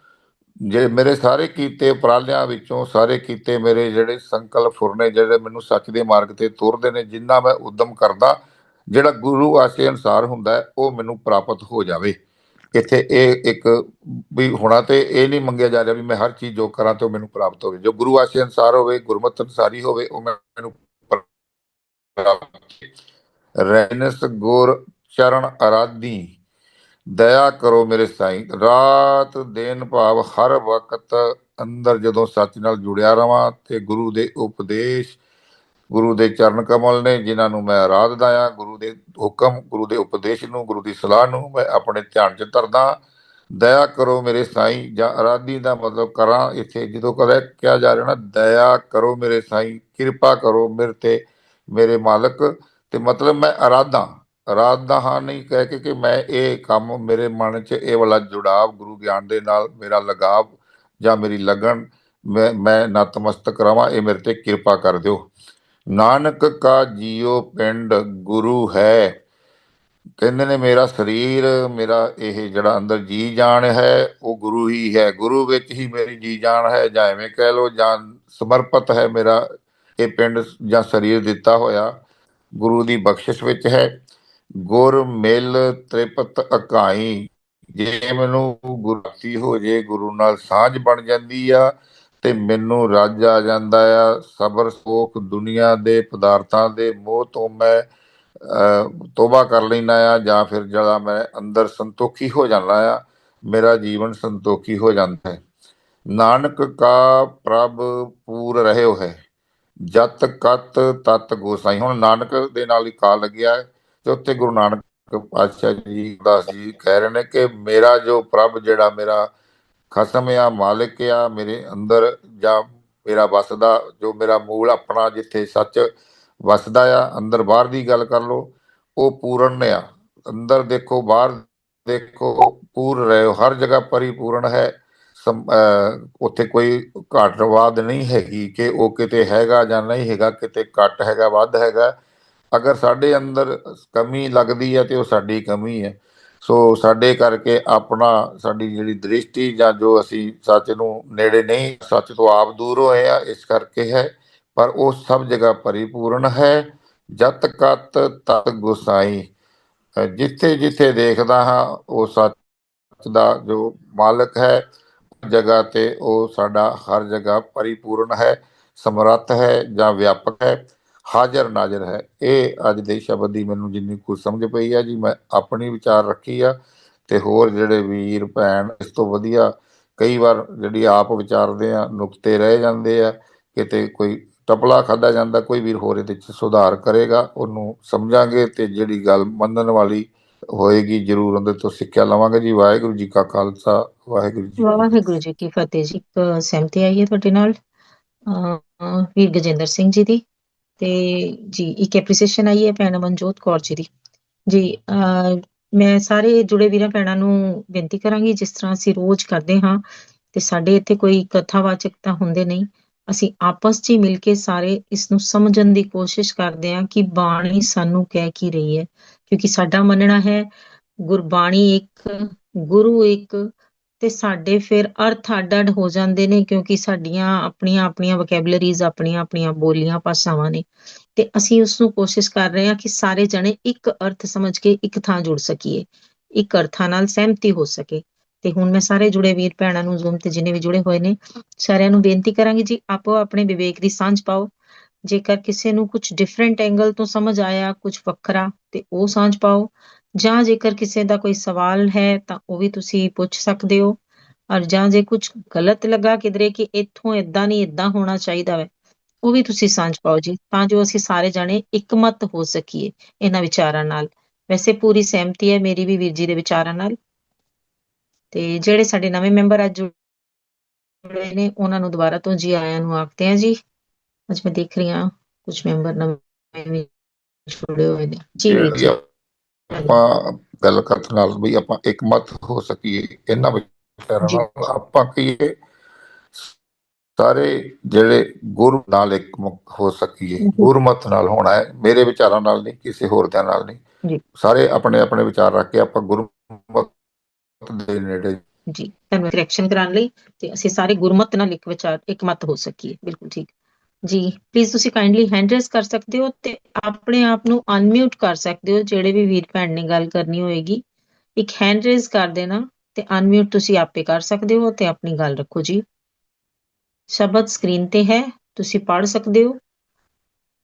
ਜੇ ਮੇਰੇ ਸਾਰੇ ਕੀਤੇ ਉਪਰਾਲਿਆਂ ਵਿੱਚੋਂ ਸਾਰੇ ਕੀਤੇ ਮੇਰੇ ਜਿਹੜੇ ਸੰਕਲਪ ਫੁਰਨੇ ਜਿਹੜੇ ਮੈਨੂੰ ਸੱਚ ਦੇ ਮਾਰਗ ਤੇ ਤੁਰਦੇ ਨੇ, ਜਿੰਨਾ ਮੈਂ ਉਦਮ ਕਰਦਾ, ਜਿਹੜਾ ਗੁਰੂ ਆਸ਼ੇ ਅਨੁਸਾਰ ਹੁੰਦਾ ਉਹ ਮੈਨੂੰ ਪ੍ਰਾਪਤ ਹੋ ਜਾਵੇ। ਇੱਥੇ ਇਹ ਇੱਕ ਵੀ ਹੋਣਾ ਤੇ ਇਹ ਨਹੀਂ ਮੰਗਿਆ ਜਾ ਰਿਹਾ ਵੀ ਮੈਂ ਹਰ ਚੀਜ਼ ਜੋ ਕਰਾਂ ਤੇ ਉਹ ਮੈਨੂੰ ਪ੍ਰਾਪਤ ਹੋਵੇ। ਜੋ ਗੁਰੂ ਆਸ਼ੇ ਅਨੁਸਾਰ ਹੋਵੇ, ਗੁਰਮਤਿ ਅਨੁਸਾਰੀ ਹੋਵੇ, ਉਹ ਮੈਨੂੰ ਪ੍ਰਾਪਤ ਰੈਨਸ ਗੁਰ ਚਰਨ ਅਰਾਧੀ ਦਇਆ ਕਰੋ ਮੇਰੇ ਸਾਈਂ। ਰਾਤ ਦਿਨ ਭਾਵ ਹਰ ਵਕਤ ਅੰਦਰ ਜਦੋਂ ਸੱਚ ਨਾਲ ਜੁੜਿਆ ਰਵਾਂ ਤੇ ਗੁਰੂ ਦੇ ਉਪਦੇਸ਼ ਗੁਰੂ ਦੇ ਚਰਨ ਕਮਲ ਨੇ, ਜਿਨ੍ਹਾਂ ਨੂੰ ਮੈਂ ਆਰਾਧਦਾ ਆ ਗੁਰੂ ਦੇ ਹੁਕਮ, ਗੁਰੂ ਦੇ ਉਪਦੇਸ਼ ਨੂੰ, ਗੁਰੂ ਦੀ ਸਲਾਹ ਨੂੰ ਮੈਂ ਆਪਣੇ ਧਿਆਨ 'ਚ ਧਰਦਾ। ਦਇਆ ਕਰੋ ਮੇਰੇ ਸਾਈਂ, ਜਾਂ ਆਰਾਧੀ ਦਾ ਮਤਲਬ ਕਰਾਂ ਇੱਥੇ, ਜਦੋਂ ਕਦੇ ਕਿਹਾ ਜਾ ਰਿਹਾ ਨਾ, ਦਇਆ ਕਰੋ ਮੇਰੇ ਸਾਈਂ, ਕਿਰਪਾ ਕਰੋ ਮੇਰੇ ਤੇ ਮੇਰੇ ਮਾਲਕ। ਤੇ ਮਤਲਬ ਮੈਂ ਆਰਾਧਾਂ, ਆਰਾਧਦਾ ਹਾਂ ਨਹੀਂ ਕਹਿ ਕੇ ਕਿ ਮੈਂ ਇਹ ਕੰਮ ਮੇਰੇ ਮਨ 'ਚ ਇਹ ਵਾਲਾ ਜੁੜਾਵ, ਗੁਰੂ ਗਿਆਨ ਦੇ ਨਾਲ ਮੇਰਾ ਲਗਾਵ ਜਾਂ ਮੇਰੀ ਲਗਨ, ਮੈਂ ਮੈਂ ਨਤਮਸਤਕ ਰਵਾਂ, ਇਹ ਮੇਰੇ ਤੇ ਕਿਰਪਾ ਕਰ ਦਿਓ। ਨਾਨਕ ਕਾ ਜੀਉ ਪਿੰਡ ਗੁਰੂ ਹੈ। ਕਹਿੰਦੇ ਨੇ, ਮੇਰਾ ਸਰੀਰ, ਮੇਰਾ ਇਹ ਜਿਹੜਾ ਅੰਦਰ ਜੀ ਜਾਨ ਹੈ, ਉਹ ਗੁਰੂ ਹੀ ਹੈ। ਗੁਰੂ ਵਿੱਚ ਹੀ ਮੇਰੀ ਜੀ ਜਾਨ ਹੈ। ਜਾਂ ਐਵੇਂ ਕਹਿ ਲੋ ਜਾਂ ਸਮਰਪਿਤ ਹੈ ਮੇਰਾ ਇਹ ਪਿੰਡ ਜਾਂ ਸਰੀਰ ਦਿੱਤਾ ਹੋਇਆ ਗੁਰੂ ਦੀ ਬਖਸ਼ਿਸ਼ ਵਿੱਚ ਹੈ। ਗੁਰ ਮਿਲ ਤ੍ਰਿਪਤ ਅਕਾਈ। ਜੇ ਮੈਨੂੰ ਗੁਰਤੀ ਹੋ ਜੇ, ਗੁਰੂ ਨਾਲ ਸਾਂਝ ਬਣ ਜਾਂਦੀ ਆ ਤੇ ਮੈਨੂੰ ਰੱਜ ਆ ਜਾਂਦਾ ਆ। ਸਬਰ, ਸੋਖ, ਦੁਨੀਆ ਦੇ ਪਦਾਰਥਾਂ ਦੇ ਮੋਹ ਤੋਂ ਮੈਂ ਤੋਬਾ ਕਰ ਲੈਂਦਾ ਆ ਜਾਂ ਫਿਰ ਜਿਹੜਾ ਮੈਂ ਅੰਦਰ ਸੰਤੋਖੀ ਹੋ ਜਾਂਦਾ ਆ, ਮੇਰਾ ਜੀਵਨ ਸੰਤੋਖੀ ਹੋ ਜਾਂਦਾ ਹੈ। ਨਾਨਕ ਕਾ ਪ੍ਰਭ ਪੂਰ ਰਹਿਓ ਹੈ, ਜਤ ਕਤ ਤਤ ਗੋਸਾਈ। ਹੁਣ ਨਾਨਕ ਦੇ ਨਾਲ ਹੀ ਕਾ ਲੱਗਿਆ ਹੈ ਤੇ ਉੱਥੇ ਗੁਰੂ ਨਾਨਕ ਪਾਤਸ਼ਾਹ ਜੀ ਦਾ ਜੀ ਕਹਿ ਰਹੇ ਨੇ ਕਿ ਮੇਰਾ ਜੋ ਪ੍ਰਭ ਜਿਹੜਾ ਮੇਰਾ ਖਸਮ ਆ, ਮਾਲਿਕ ਆ, ਮੇਰੇ ਅੰਦਰ ਜਾਂ ਮੇਰਾ ਵਸਦਾ, ਜੋ ਮੇਰਾ ਮੂਲ ਆਪਣਾ ਜਿੱਥੇ ਸੱਚ ਵਸਦਾ ਆ, ਅੰਦਰ ਬਾਹਰ ਦੀ ਗੱਲ ਕਰ ਲਓ, ਉਹ ਪੂਰਨ ਆ। ਅੰਦਰ ਦੇਖੋ, ਬਾਹਰ ਦੇਖੋ, ਪੂਰ ਰਹੇ ਹੋ ਹਰ ਜਗ੍ਹਾ ਪਰਿਪੂਰਨ ਹੈ। ਸਮ- ਉੱਥੇ ਕੋਈ ਘਾਟਵਾਦ ਨਹੀਂ ਹੈਗੀ ਕਿ ਉਹ ਕਿਤੇ ਹੈਗਾ ਜਾਂ ਨਹੀਂ ਹੈਗਾ, ਕਿਤੇ ਘੱਟ ਹੈਗਾ, ਵੱਧ ਹੈਗਾ। ਅਗਰ ਸਾਡੇ ਅੰਦਰ ਕਮੀ ਲੱਗਦੀ ਹੈ ਤੇ ਉਹ ਸਾਡੀ ਕਮੀ ਹੈ। ਸੋ ਸਾਡੇ ਕਰਕੇ ਆਪਣਾ, ਸਾਡੀ ਜਿਹੜੀ ਦ੍ਰਿਸ਼ਟੀ ਜਾਂ ਜੋ ਅਸੀਂ ਸੱਚ ਨੂੰ ਨੇੜੇ ਨਹੀਂ, ਸੱਚ ਤੋਂ ਆਪ ਦੂਰ ਹੋਏ ਆ, ਇਸ ਕਰਕੇ ਹੈ। ਪਰ ਉਹ ਸਭ ਜਗ੍ਹਾ ਪਰਿਪੂਰਨ ਹੈ। ਜਤ ਕਤ ਤਤ ਗੁਸਾਈ। ਜਿੱਥੇ ਜਿੱਥੇ ਦੇਖਦਾ ਹਾਂ, ਉਹ ਸੱਚ ਦਾ ਜੋ ਮਾਲਕ ਹੈ ਜਗ੍ਹਾ ਤੇ ਉਹ ਸਾਡਾ ਹਰ ਜਗ੍ਹਾ ਪਰਿਪੂਰਨ ਹੈ, ਸਮਰੱਥ ਹੈ ਜਾਂ ਵਿਆਪਕ ਹੈ। ਹਾਜ਼ਰ ਨਾਜ਼ਰ ਹੈ। ਇਹ ਅੱਜ ਦੇ ਸ਼ਬਦ ਦੀ ਮੈਨੂੰ ਜਿੰਨੀ ਕੁ ਸਮਝ ਪਈ ਆ ਜੀ, ਮੈਂ ਆਪਣੀ ਵਿਚਾਰ ਰੱਖੀ ਆ ਤੇ ਹੋਰ ਜਿਹੜੇ ਵੀਰ, ਭੈਣ ਇਸ ਤੋਂ ਵਧੀਆ ਕਈ ਵਾਰ ਜਿਹੜੀ ਆਪ ਵਿਚਾਰਦੇ ਆ, ਨੁਕਤੇ ਰਹਿ ਜਾਂਦੇ ਆ, ਕਿਤੇ ਕੋਈ ਟਪਲਾ ਖਾਦਾ ਜਾਂਦਾ, ਕੋਈ ਵੀਰ ਹੋਰ ਇਹਦੇ ਚ ਸੁਧਾਰ ਕਰੇਗਾ, ਉਹਨੂੰ ਸਮਝਾਂਗੇ ਤੇ ਜਿਹੜੀ ਗੱਲ ਮੰਨਣ ਵਾਲੀ ਹੋਏਗੀ ਜਰੂਰ ਉਹਦੇ ਤੋਂ ਸਿੱਖਿਆ ਲਵਾਂਗੇ ਜੀ। ਵਾਹਿਗੁਰੂ ਜੀ ਕਾ ਖਾਲਸਾ, ਵਾਹਿਗੁਰੂ ਜੀ ਵਾਹਿਗੁਰੂ ਜੀ ਕੀ ਫਤਿਹ ਜੀ। ਸਹਿਮਤੀ ਆਈ ਹੈ ਤੁਹਾਡੇ ਨਾਲ ਵੀਰ ਗਜਿੰਦਰ ਸਿੰਘ ਜੀ ਦੀ। ਤੇ ਜੀ, ਇੱਕ ਐਪਰੀਸੀਏਸ਼ਨ ਆਈ ਹੈ ਭੈਣ ਮਨਜੋਤ ਕੌਰ ਜੀ ਦੀ। ਜੀ ਮੈਂ ਸਾਰੇ ਜੁੜੇ ਵੀਰਾਂ ਭੈਣਾਂ ਨੂੰ ਬੇਨਤੀ ਕਰਾਂਗੀ, ਜਿਸ ਤਰ੍ਹਾਂ ਅਸੀਂ ਰੋਜ਼ ਕਰਦੇ ਹਾਂ ਤੇ ਸਾਡੇ ਇੱਥੇ ਕੋਈ ਕਥਾਵਾਚਕ ਤਾਂ ਹੁੰਦੇ ਨਹੀਂ, ਅਸੀਂ ਆਪਸ 'ਚ ਹੀ ਮਿਲ ਕੇ ਸਾਰੇ ਇਸ ਨੂੰ ਸਮਝਣ ਦੀ ਕੋਸ਼ਿਸ਼ ਕਰਦੇ ਹਾਂ ਕਿ ਬਾਣੀ ਸਾਨੂੰ ਕਹਿ ਕੀ ਰਹੀ ਹੈ। ਕਿਉਂਕਿ ਸਾਡਾ ਮੰਨਣਾ ਹੈ, ਗੁਰਬਾਣੀ ਇੱਕ, ਗੁਰੂ ਇੱਕ ਤੇ ਸਾਡੇ ਫਿਰ ਅਰਥ ਅੱਡ-ਅੱਡ ਹੋ ਜਾਂਦੇ ਨੇ ਕਿਉਂਕਿ ਸਾਡੀਆਂ ਆਪਣੀਆਂ ਆਪਣੀਆਂ ਵੋਕੈਬਲਰੀਜ਼ ਆਪਣੀਆਂ ਆਪਣੀਆਂ ਬੋਲੀਆਂ ਭਾਸ਼ਾਵਾਂ ਨੇ। ਤੇ ਅਸੀਂ ਉਸ ਨੂੰ ਕੋਸ਼ਿਸ਼ ਕਰ ਰਹੇ ਹਾਂ ਕਿ ਸਾਰੇ ਜਣੇ ਇੱਕ ਅਰਥ ਸਮਝ ਕੇ ਇੱਕ ਥਾਂ ਜੁੜ ਸਕੀਏ, ਇੱਕ ਅਰਥਾਂ ਨਾਲ ਸਹਿਮਤੀ ਹੋ ਸਕੇ। ਤੇ ਹੁਣ ਮੈਂ ਸਾਰੇ ਜੁੜੇ ਵੀਰ ਭੈਣਾਂ ਨੂੰ ਜ਼ੂਮ ਤੇ ਜਿਨੇ ਵੀ ਜੁੜੇ ਹੋਏ ਨੇ, ਸਾਰਿਆਂ ਨੂੰ ਬੇਨਤੀ ਕਰਾਂਗੀ ਜੀ, ਆਪੋ ਆਪਣੇ ਵਿਵੇਕ ਦੀ ਸਾਂਝ ਪਾਓ। ਜੇਕਰ ਕਿਸੇ ਨੂੰ ਕੁਝ ਡਿਫਰੈਂਟ ਐਂਗਲ ਤੋਂ ਸਮਝ ਆਇਆ ਕੁਝ ਵੱਖਰਾ, ਤੇ ਉਹ ਸਾਂਝ ਪਾਓ। ਜਾਂ ਜੇਕਰ ਕਿਸੇ ਦਾ ਕੋਈ ਸਵਾਲ ਹੈ, ਤਾਂ ਉਹ ਵੀ ਤੁਸੀਂ ਪੁੱਛ ਸਕਦੇ ਹੋ। ਔਰ ਜਾਂ ਜੇ ਕੁਝ ਗਲਤ ਲੱਗਾ ਕਿਧਰੇ ਕਿ ਇੱਥੋਂ ਇਦਾਂ ਨਹੀਂ ਇਦਾਂ ਹੋਣਾ ਚਾਹੀਦਾ ਹੈ, ਉਹ ਵੀ ਤੁਸੀਂ ਸਾਂਝ ਪਾਓ ਜੀ, ਤਾਂ ਜੋ ਅਸੀਂ ਸਾਰੇ ਜਾਣੇ ਇਕਮਤ ਹੋ ਸਕੀਏ ਇਹਨਾਂ ਵਿਚਾਰਾਂ ਨਾਲ। ਵੈਸੇ ਪੂਰੀ ਸਹਿਮਤੀ ਹੈ ਮੇਰੀ ਵੀ ਵੀਰ ਜੀ ਦੇ ਵਿਚਾਰਾਂ ਨਾਲ। ਤੇ ਜਿਹੜੇ ਸਾਡੇ ਨਵੇਂ ਮੈਂਬਰ ਅੱਜ ਜੁੜੇ ਨੇ, ਉਹਨਾਂ ਨੂੰ ਦੁਬਾਰਾ ਤੋਂ ਜੀ ਆਇਆਂ ਨੂੰ ਆਖਦੇ ਹਾਂ ਜੀ। ਅੱਜ ਮੈਂ ਦੇਖ ਰਹੀ ਹਾਂ ਕੁਝ ਮੈਂਬਰ ਨਵੇਂ ਜੁੜੇ ਹੋਏ ਨੇ। ਜੀ ਵੀਰ ਜੀ। ਆਪਾਂ ਗੱਲ ਕਰਨ ਨਾਲ ਵੀ ਆਪਾਂ ਇਕਮਤ ਹੋ ਸਕੀਏ ਇਹਨਾਂ ਵਿਚਾਰਾਂ। ਨਾਲ ਆਪਾਂ ਕਹੀਏ ਸਾਰੇ ਜਿਹੜੇ ਗੁਰੂ ਨਾਲ ਇਕਮੁਖ ਹੋ ਸਕੀਏ। ਗੁਰਮਤ ਨਾਲ ਹੋਣਾ ਹੈ ਮੇਰੇ ਵਿਚਾਰਾਂ ਨਾਲ ਨਹੀਂ ਕਿਸੇ ਹੋਰ ਦੇ ਨਾਲ ਨਹੀਂ। ਸਾਰੇ ਆਪਣੇ ਆਪਣੇ ਵਿਚਾਰ ਰੱਖ ਕੇ ਆਪਾਂ ਗੁਰਮਤ ਦੇ ਨੇੜੇ ਜੀ ਤੁਹਾਨੂੰ ਕਰੈਕਸ਼ਨ ਕਰਾਉਣ ਲਈ ਤੇ ਅਸੀਂ ਸਾਰੇ ਗੁਰਮਤ ਨਾਲ ਇੱਕ ਵਿਚਾਰ ਇਕਮਤ ਹੋ ਸਕੀਏ ਬਿਲਕੁਲ ਠੀਕ ਜੀ ਪਲੀਜ਼ ਤੁਸੀਂ ਕਾਈਂਡਲੀ ਹੈਂਡ ਰੇਸ ਕਰ ਸਕਦੇ ਹੋ ਤੇ ਆਪਣੇ ਆਪ ਨੂੰ ਅਨਮਿਊਟ ਕਰ ਸਕਦੇ ਹੋ, ਜਿਹੜੇ ਵੀ ਵੀਰ ਭੈਣ ਨੇ ਗੱਲ ਕਰਨੀ ਹੋਏਗੀ। ਇੱਕ ਹੈਂਡ ਰੇਸ ਕਰ ਦੇਣਾ ਤੇ ਅਨਮਿਊਟ ਤੁਸੀਂ ਆਪੇ ਕਰ ਸਕਦੇ ਹੋ ਤੇ ਆਪਣੀ ਗੱਲ ਰੱਖੋ ਜੀ। ਸ਼ਬਦ ਸਕਰੀਨ ਤੇ ਹੈ, ਤੁਸੀਂ ਪੜ੍ਹ ਸਕਦੇ ਹੋ।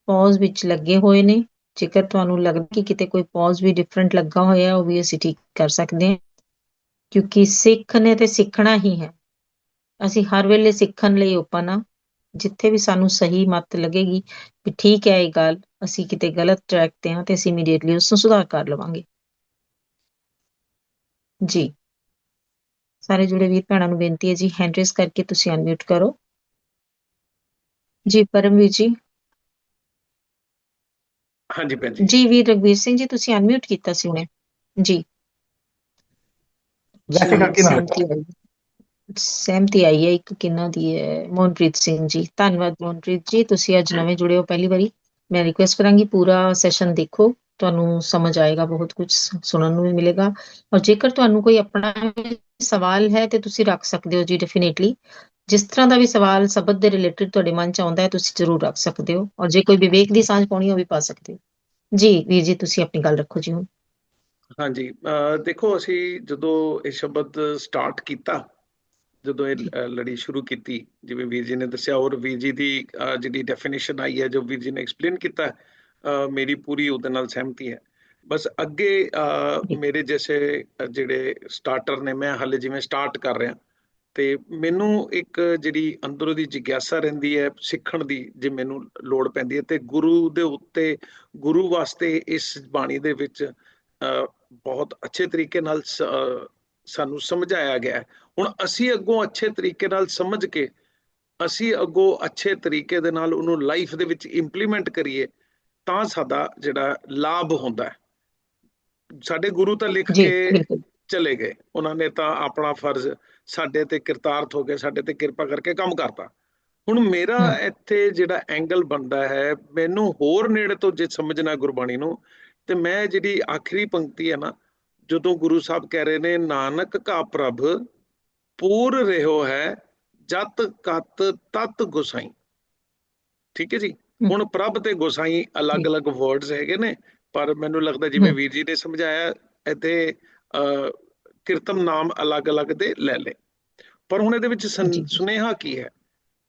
ਪੌਜ਼ ਵਿੱਚ ਲੱਗੇ ਹੋਏ ਨੇ। ਜੇਕਰ ਤੁਹਾਨੂੰ ਲੱਗਦਾ ਕਿ ਕਿਤੇ ਕੋਈ ਪੌਜ਼ ਵੀ ਡਿਫਰੈਂਟ ਲੱਗਾ ਹੋਇਆ, ਉਹ ਵੀ ਅਸੀਂ ਠੀਕ ਕਰ ਸਕਦੇ ਹਾਂ। ਕਿਉਂਕਿ ਸਿੱਖ ਨੇ ਤੇ ਸਿੱਖਣਾ ਹੀ ਹੈ। ਅਸੀਂ ਹਰ ਵੇਲੇ ਸਿੱਖਣ ਲਈ ਓਪਨ ਆ। ਜਿੱਥੇ ਵੀ ਸਾਨੂੰ ਸਹੀ ਮੱਤ ਲੱਗੇਗੀ ਕਿ ਠੀਕ ਹੈ ਇਹ ਗੱਲ ਅਸੀਂ ਕਿਤੇ ਗਲਤ ਟਰੈਕ ਤੇ ਹਾਂ ਤੇ ਅਸੀਂ ਇਮੀਡੀਏਟਲੀ ਉਸ ਨੂੰ ਸੁਧਾਰ ਕਰ ਲਵਾਂਗੇ। ਜੀ। ਸਾਰੇ ਜੁੜੇ ਵੀਰ ਭੈਣਾਂ ਨੂੰ ਬੇਨਤੀ ਹੈ ਜੀ ਹੈਂਡ ਰੇਸ ਕਰਕੇ ਤੁਸੀਂ ਅਨਮਿਊਟ ਕਰੋ। ਜੀ ਪਰਮਵੀਰ ਜੀ। ਹਾਂਜੀ ਭੈਣ ਜੀ। ਜੀ ਵੀਰ ਰਗਵੀਰ ਸਿੰਘ ਜੀ ਤੁਸੀਂ ਅਨਮਿਊਟ ਕੀਤਾ ਸੀ ਹੁਣੇ ਜੀ। ਵੈਸੇ ਕਰਕੇ ਨਾ। ਸਹਿਮਤੀ ਆਈ ਹੈ ਇੱਕ ਕਿੰਨਾ ਦੀ ਹੈ, ਮੋਹਨਪ੍ਰੀਤ ਸਿੰਘ ਜੀ। ਧੰਨਵਾਦ ਮੋਹਨਪ੍ਰੀਤ ਜੀ, ਤੁਸੀਂ ਅੱਜ ਨਵੇਂ ਜੁੜੇ ਹੋ ਪਹਿਲੀ ਵਾਰੀ। ਮੈਂ ਰਿਕੁਐਸਟ ਕਰਾਂਗੀ ਪੂਰਾ ਸੈਸ਼ਨ ਦੇਖੋ, ਤੁਹਾਨੂੰ ਸਮਝ ਆਏਗਾ, ਬਹੁਤ ਕੁਝ ਸੁਣਨ ਨੂੰ ਵੀ ਮਿਲੇਗਾ। ਔਰ ਜੇਕਰ ਤੁਹਾਨੂੰ ਕੋਈ ਆਪਣਾ ਸਵਾਲ ਹੈ ਤੇ ਤੁਸੀਂ ਰੱਖ ਸਕਦੇ ਹੋ ਜੀ ਡੈਫੀਨੇਟਲੀ ਜਿਸ ਤਰ੍ਹਾਂ ਦਾ ਵੀ ਸਵਾਲ ਸ਼ਬਦ ਦੇ ਰਿਲੇਟਡ ਤੁਹਾਡੇ ਮਨ ਚ ਆਉਂਦਾ ਹੈ, ਤੁਸੀਂ ਜ਼ਰੂਰ ਰੱਖ ਸਕਦੇ ਹੋ। ਔਰ ਜੇ ਕੋਈ ਵਿਵੇਕ ਦੀ ਸਾਂਝ ਪਾਉਣੀ ਹੋ ਵੀ ਪਾ ਸਕਦੇ ਹੋ। ਜੀ, ਵੀਰ ਜੀ, ਤੁਸੀਂ ਆਪਣੀ ਗੱਲ ਰੱਖੋ ਜੀ ਹੁਣ। ਹਾਂਜੀ ਦੇਖੋ, ਅਸੀਂ ਜਦੋਂ ਇਹ ਸ਼ਬਦ ਸਟਾਰਟ ਕੀਤਾ ਜਦੋਂ ਇਹ ਲੜੀ ਸ਼ੁਰੂ ਕੀਤੀ, ਜਿਵੇਂ ਵੀਰ ਜੀ ਨੇ ਦੱਸਿਆ, ਔਰ ਵੀਰ ਜੀ ਦੀ ਜਿਹੜੀ ਡੈਫੀਨੇਸ਼ਨ ਆਈ ਹੈ, ਜੋ ਵੀਰ ਜੀ ਨੇ ਐਕਸਪਲੇਨ ਕੀਤਾ ਮੇਰੀ ਪੂਰੀ ਉਹਦੇ ਨਾਲ ਸਹਿਮਤੀ ਹੈ। ਬਸ ਅੱਗੇ ਅਹ ਮੇਰੇ ਜੈਸੇ ਜਿਹੜੇ ਸਟਾਰਟਰ ਨੇ, ਮੈਂ ਹਾਲੇ ਜਿਵੇਂ ਸਟਾਰਟ ਕਰ ਰਿਹਾ, ਤੇ ਮੈਨੂੰ ਇੱਕ ਜਿਹੜੀ ਅੰਦਰੋਂ ਦੀ ਜਿਗਿਆਸਾ ਰਹਿੰਦੀ ਹੈ, ਸਿੱਖਣ ਦੀ ਜੇ ਮੈਨੂੰ ਲੋੜ ਪੈਂਦੀ ਹੈ, ਤੇ ਗੁਰੂ ਦੇ ਉੱਤੇ, ਗੁਰੂ ਵਾਸਤੇ ਇਸ ਬਾਣੀ ਦੇ ਵਿੱਚ ਅਹ ਬਹੁਤ ਅੱਛੇ ਤਰੀਕੇ ਨਾਲ ਸਾਨੂੰ ਸਮਝਾਇਆ ਗਿਆ ਹੁਣ ਅਸੀਂ ਅੱਗੋਂ ਅੱਛੇ ਤਰੀਕੇ ਨਾਲ ਸਮਝ ਕੇ ਅਸੀਂ ਅੱਗੋਂ ਅੱਛੇ ਤਰੀਕੇ ਦੇ ਨਾਲ ਉਹਨੂੰ ਲਾਈਫ ਦੇ ਵਿੱਚ ਇੰਪਲੀਮੈਂਟ ਕਰੀਏ ਤਾਂ ਸਾਡਾ ਜਿਹੜਾ ਲਾਭ ਹੁੰਦਾ ਹੈ। ਸਾਡੇ ਗੁਰੂ ਤਾਂ ਲਿਖ ਕੇ ਚਲੇ ਗਏ। ਉਹਨਾਂ ਨੇ ਤਾਂ ਆਪਣਾ ਫਰਜ਼ ਸਾਡੇ ਤੇ ਕਿਰਤਾਰਥ ਹੋ ਕੇ ਸਾਡੇ ਤੇ ਕਿਰਪਾ ਕਰਕੇ ਕੰਮ ਕਰਤਾ। ਹੁਣ ਮੇਰਾ। ਇੱਥੇ ਜਿਹੜਾ ਐਂਗਲ ਬਣਦਾ ਹੈ ਮੈਨੂੰ ਹੋਰ ਨੇੜੇ ਤੋਂ ਜੇ ਸਮਝਣਾ ਗੁਰਬਾਣੀ ਨੂੰ ਤੇ ਮੈਂ ਜਿਹੜੀ ਆਖਰੀ ਪੰਕਤੀ ਹੈ ਨਾ ਜਦੋਂ ਗੁਰੂ ਸਾਹਿਬ ਕਹਿ ਰਹੇ ਨੇ ਨਾਨਕ ਕਾ ਪ੍ਰਭ ਪੂਰ ਰਹਿਓ ਹੈ ਜਤ ਕਤ ਤਤ ਗੁਸਾਈ। ਠੀਕ ਹੈ ਜੀ। ਹੁਣ ਪ੍ਰਭ ਤੇ ਗੁਸਾਈ ਅਲੱਗ-ਅਲੱਗ ਵਰਡਸ ਹੈਗੇ ਨੇ ਪਰ ਮੈਨੂੰ ਲੱਗਦਾ ਜਿਵੇਂ। ਵੀਰ ਜੀ ਨੇ ਸਮਝਾਇਆ ਇੱਥੇ ਅਹ, ਕੀਰਤਨ ਨਾਮ ਅਲੱਗ-ਅਲੱਗ ਦੇ ਲੈ ਲੈ ਪਰ ਹੁਣ ਇਹਦੇ ਵਿੱਚ। ਸੁਨੇਹਾ ਕੀ ਹੈ?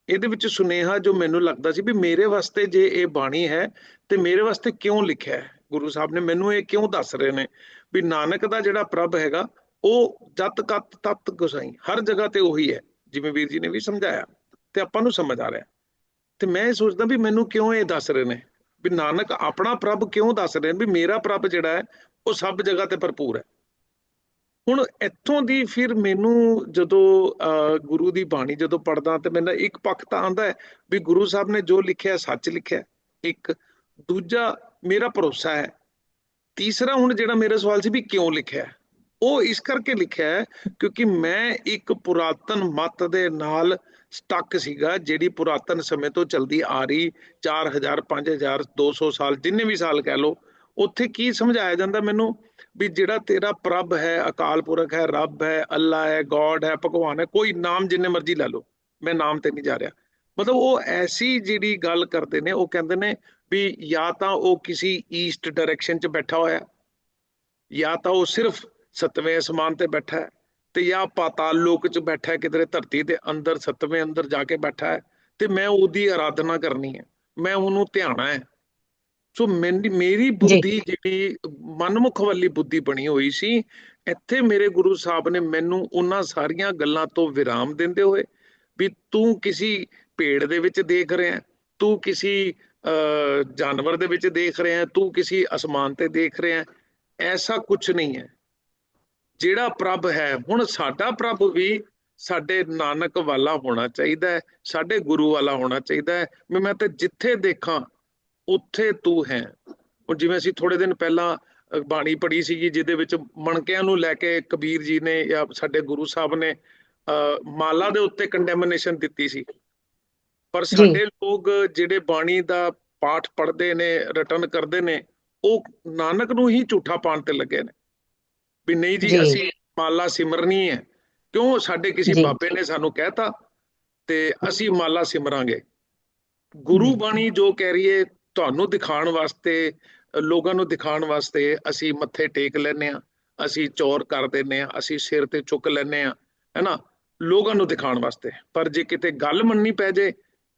ਇਹਦੇ ਵਿੱਚ ਸੁਨੇਹਾ ਜੋ ਮੈਨੂੰ ਲੱਗਦਾ ਸੀ ਵੀ ਮੇਰੇ ਵਾਸਤੇ ਜੇ ਇਹ ਬਾਣੀ ਹੈ ਤੇ ਮੇਰੇ ਵਾਸਤੇ ਕਿਉਂ ਲਿਖਿਆ ਹੈ? ਗੁਰੂ ਸਾਹਿਬ ਨੇ ਮੈਨੂੰ ਇਹ ਕਿਉਂ ਦੱਸ ਰਹੇ ਨੇ? ਵੀ ਨਾਨਕ ਦਾ ਜਿਹੜਾ ਪ੍ਰਭ ਹੈਗਾ ਉਹ ਜਤ ਕਤ ਤਤ ਗੁਸਾਈ ਹਰ ਜਗ੍ਹਾ ਤੇ ਉਹੀ ਹੈ ਜਿਵੇਂ ਵੀਰ ਜੀ ਨੇ ਵੀ ਸਮਝਾਇਆ ਤੇ ਆਪਾਂ ਨੂੰ ਸਮਝ ਆ ਰਿਹਾ। ਤੇ ਮੈਂ ਇਹ ਸੋਚਦਾ ਵੀ ਮੈਨੂੰ ਕਿਉਂ ਇਹ ਦੱਸ ਰਹੇ ਨੇ? ਵੀ ਨਾਨਕ ਆਪਣਾ ਪ੍ਰਭ ਕਿਉਂ ਦੱਸ ਰਹੇ ਨੇ? ਵੀ ਮੇਰਾ ਪ੍ਰਭ ਜਿਹੜਾ ਹੈ ਉਹ ਸਭ ਜਗ੍ਹਾ ਤੇ ਭਰਪੂਰ ਹੈ। ਹੁਣ ਇੱਥੋਂ ਦੀ ਫਿਰ ਮੈਨੂੰ ਜਦੋਂ ਅਹ, ਗੁਰੂ ਦੀ ਬਾਣੀ ਜਦੋਂ ਪੜਦਾ ਤੇ ਮੈਨੂੰ ਇੱਕ ਪੱਖ ਤਾਂ ਆਂਦਾ ਹੈ ਵੀ ਗੁਰੂ ਸਾਹਿਬ ਨੇ ਜੋ ਲਿਖਿਆ ਸੱਚ ਲਿਖਿਆ ਇੱਕ। ਦੂਜਾ ਮੇਰਾ ਭਰੋਸਾ ਹੈ ਤੀਸਰਾ ਹੁਣ ਜਿਹੜਾ ਮੇਰਾ ਸਵਾਲ ਸੀ ਵੀ ਕਿਉਂ ਲਿਖਿਆ ਉਹ ਇਸ ਕਰਕੇ ਲਿਖਿਆ ਹੈ ਕਿਉਂਕਿ ਮੈਂ ਇੱਕ ਪੁਰਾਤਨ ਮਤ ਦੇ ਨਾਲ ਸਟਕ ਸੀਗਾ, ਜਿਹੜੀ ਪੁਰਾਤਨ ਸਮੇਂ ਤੋਂ ਚਲਦੀ ਆ ਰਹੀ 4000 5000 200 ਸਾਲ, ਜਿੰਨੇ ਵੀ ਸਾਲ ਕਹਿ ਲਓ, ਉੱਥੇ ਕੀ ਸਮਝਾਇਆ ਜਾਂਦਾ ਮੈਨੂੰ ਵੀ ਜਿਹੜਾ ਤੇਰਾ ਪ੍ਰਭ ਹੈ, ਅਕਾਲ ਪੁਰਖ ਹੈ, ਰੱਬ ਹੈ ਅੱਲਾ ਹੈ, ਗੋਡ ਹੈ, ਭਗਵਾਨ ਹੈ, ਕੋਈ ਨਾਮ ਜਿੰਨੇ ਮਰਜ਼ੀ ਲੈ ਲਓ, ਮੈਂ ਨਾਮ ਤੇ ਨਹੀਂ ਜਾ ਰਿਹਾ। ਮਤਲਬ ਉਹ ਐਸੀ ਜਿਹੜੀ ਗੱਲ ਕਰਦੇ ਨੇ, ਉਹ ਕਹਿੰਦੇ ਨੇ ਵੀ ਜਾਂ ਤਾਂ ਉਹ ਕਿਸੇ ਈਸਟ ਡਾਇਰੈਕਸ਼ਨ 'ਚ ਬੈਠਾ ਹੋਇਆ ਜਾਂ ਤਾਂ ਉਹ ਸਿਰਫ ਸਤਵੇਂ ਅਸਮਾਨ ਤੇ ਬੈਠਾ ਹੈ ਤੇ ਜਾਂ ਪਾਤਾਲ ਲੋਕ 'ਚ ਬੈਠਾ ਹੈ ਕਿਧਰੇ ਧਰਤੀ ਦੇ ਅੰਦਰ ਸਤਵੇਂ ਅੰਦਰ ਜਾ ਕੇ ਬੈਠਾ ਹੈ ਤੇ ਮੈਂ ਉਹਦੀ ਆਰਾਧਨਾ ਕਰਨੀ ਹੈ ਮੈਂ ਉਹਨੂੰ ਧਿਆਣਾ ਹੈ। ਸੋ ਮੇਰੀ ਮੇਰੀ ਬੁੱਧੀ ਜਿਹੜੀ ਮਨਮੁਖ ਵਾਲੀ ਬੁੱਧੀ ਬਣੀ ਹੋਈ ਸੀ ਇੱਥੇ ਮੇਰੇ ਗੁਰੂ ਸਾਹਿਬ ਨੇ ਮੈਨੂੰ ਉਹਨਾਂ ਸਾਰੀਆਂ ਗੱਲਾਂ ਤੋਂ ਵਿਰਾਮ ਦਿੰਦੇ ਹੋਏ ਵੀ ਤੂੰ ਕਿਸੇ ਪੇੜ ਦੇ ਵਿੱਚ ਦੇਖ ਰਿਹਾ ਤੂੰ ਕਿਸੇ ਜਾਨਵਰ ਦੇ ਵਿੱਚ ਦੇਖ ਰਹੇ ਹੈ, ਤੂੰ ਕਿਸੇ ਅਸਮਾਨ ਤੇ ਦੇਖ ਰਿਹਾ ਹੈ, ਐਸਾ ਕੁਝ ਨਹੀਂ ਹੈ। ਜਿਹੜਾ ਪ੍ਰਭ ਹੈ ਹੁਣ ਸਾਡਾ ਪ੍ਰਭ ਵੀ ਸਾਡੇ ਨਾਨਕ ਵਾਲਾ ਹੋਣਾ ਚਾਹੀਦਾ ਹੈ ਸਾਡੇ ਗੁਰੂ ਵਾਲਾ ਹੋਣਾ ਚਾਹੀਦਾ ਹੈ। ਵੀ ਮੈਂ ਤੇ ਜਿੱਥੇ ਦੇਖਾਂ ਉੱਥੇ ਤੂੰ ਹੈ। ਹੁਣ ਜਿਵੇਂ ਅਸੀਂ ਥੋੜੇ ਦਿਨ ਪਹਿਲਾਂ ਬਾਣੀ ਪੜ੍ਹੀ ਸੀਗੀ ਜਿਹਦੇ ਵਿੱਚ ਮਣਕਿਆਂ ਨੂੰ ਲੈ ਕੇ ਕਬੀਰ ਜੀ ਨੇ ਜਾਂ ਸਾਡੇ ਗੁਰੂ ਸਾਹਿਬ ਨੇ ਅ, ਮਾਲਾ ਦੇ ਉੱਤੇ ਕੰਡੈਮਨੇਸ਼ਨ ਦਿੱਤੀ ਸੀ। ਪਰ। ਸਾਡੇ ਲੋਕ ਜਿਹੜੇ ਬਾਣੀ ਦਾ ਪਾਠ ਪੜ੍ਹਦੇ ਨੇ ਰਿਟਰਨ ਕਰਦੇ ਨੇ ਉਹ ਨਾਨਕ ਨੂੰ ਹੀ ਝੂਠਾ ਪਾਣ ਤੇ ਲੱਗੇ ਨੇ। ਵੀ ਨਹੀਂ ਜੀ। ਅਸੀਂ ਮਾਲਾ ਸਿਮਰਨੀ ਹੈ। ਕਿਉਂ? ਸਾਡੇ ਕਿਸੇ। ਬਾਬੇ ਨੇ ਸਾਨੂੰ ਕਹਿਤਾ ਤੇ ਅਸੀਂ ਮਾਲਾ ਸਿਮਰਾਂਗੇ। ਗੁਰੂ ਬਾਣੀ ਜੋ ਕਹਿ ਰਹੀ ਹੈ ਤੁਹਾਨੂੰ ਦਿਖਾਉਣ ਵਾਸਤੇ ਲੋਕਾਂ ਨੂੰ ਦਿਖਾਉਣ ਵਾਸਤੇ ਅਸੀਂ ਮੱਥੇ ਟੇਕ ਲੈਨੇ ਆ ਅਸੀਂ ਚੌਰ ਕਰ ਦਿੰਨੇ ਆ ਅਸੀਂ ਸਿਰ ਤੇ ਚੁੱਕ ਲੈਨੇ ਆ ਹੈਨਾ ਲੋਕਾਂ ਨੂੰ ਦਿਖਾਉਣ ਵਾਸਤੇ। ਪਰ ਜੇ ਕਿਤੇ ਗੱਲ ਮੰਨਣੀ ਪੈ ਜੇ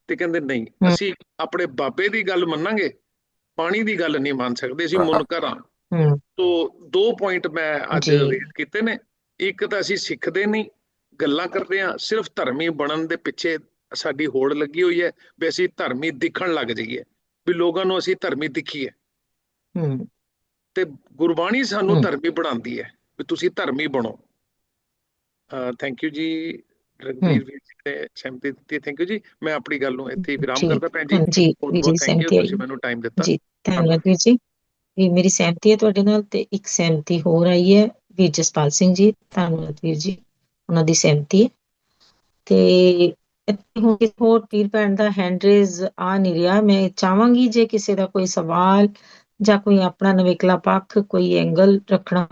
ਤੇ ਕਹਿੰਦੇ ਨਹੀਂ। ਅਸੀਂ ਆਪਣੇ ਬਾਬੇ ਦੀ ਗੱਲ ਮੰਨਾਂਗੇ ਪਾਣੀ ਦੀ ਗੱਲ ਨਹੀਂ ਮੰਨ ਸਕਦੇ ਅਸੀਂ। ਮੁਨਕਰ ਤੋ ਦੋ ਪੁਆਇੰਟ ਮੈਂ ਅੱਜ। ਰੇਟ ਕੀਤੇ ਨੇ ਇੱਕ ਤਾਂ ਅਸੀਂ ਸਿੱਖਦੇ ਨਹੀਂ ਗੱਲਾਂ ਕਰਦੇ ਆ ਸਿਰਫ ਧਰਮੀ ਬਣਨ ਦੇ ਪਿੱਛੇ ਸਾਡੀ ਹੋੜ ਲੱਗੀ ਹੋਈ ਹੈ ਵੀ ਅਸੀਂ ਧਰਮੀ ਦਿਖਣ ਲੱਗ ਜਾਈਏ ਵੀ ਲੋਕਾਂ ਨੂੰ ਅਸੀਂ ਧਰਮੀ ਦਿਖੀਏ ਹੂੰ ਤੇ ਗੁਰਬਾਣੀ ਸਾਨੂੰ। ਧਰਮੀ ਬਣਾਉਂਦੀ ਹੈ ਵੀ ਤੁਸੀਂ ਧਰਮੀ ਬਣੋ ਥੈਂਕ ਯੂ ਜੀ ਰਗਵੀਰ ਵੀਰ ਜੀ ਨੇ ਸਹਿਮਤੀ ਦਿੱਤੀ ਥੈਂਕ ਯੂ ਜੀ। ਮੈਂ ਆਪਣੀ ਗੱਲ ਨੂੰ ਇੱਥੇ ਹੀ ਵਿਰਾਮ ਕਰਦਾ ਭੈਣ ਜੀ। ਜੀ ਜੀ ਸਹਿਮਤੀ ਤੁਸੀਂ ਮੈਨੂੰ ਟਾਈਮ ਦਿੱਤਾ। ਜੀ ਧੰਨਵਾਦ ਵੀਰ ਜੀ। ਵੀ ਮੇਰੀ ਸਹਿਮਤੀ ਹੈ ਤੁਹਾਡੇ ਨਾਲ ਤੇ ਇੱਕ ਸਹਿਮਤੀ ਹੋਰ ਆਈ ਹੈ ਵੀਰ ਜਸਪਾਲ ਸਿੰਘ ਜੀ। ਧੰਨਵਾਦ ਵੀਰ ਜੀ ਉਹਨਾਂ ਦੀ ਸਹਿਮਤੀ ਹੈ। ਤੇ ਇੱਥੇ ਹੁਣ ਹੋਰ ਪੀਰ ਭੈਣ ਦਾ ਹੈਂਡ ਰੇਜ਼ ਆ ਨਹੀਂ ਰਿਹਾ। ਮੈਂ ਚਾਹਾਂਗੀ ਜੇ ਕਿਸੇ ਦਾ ਕੋਈ ਸਵਾਲ ਜਾਂ ਕੋਈ ਆਪਣਾ ਨਵੇਕਲਾ ਪੱਖ ਕੋਈ ਐਂਗਲ ਰੱਖਣਾ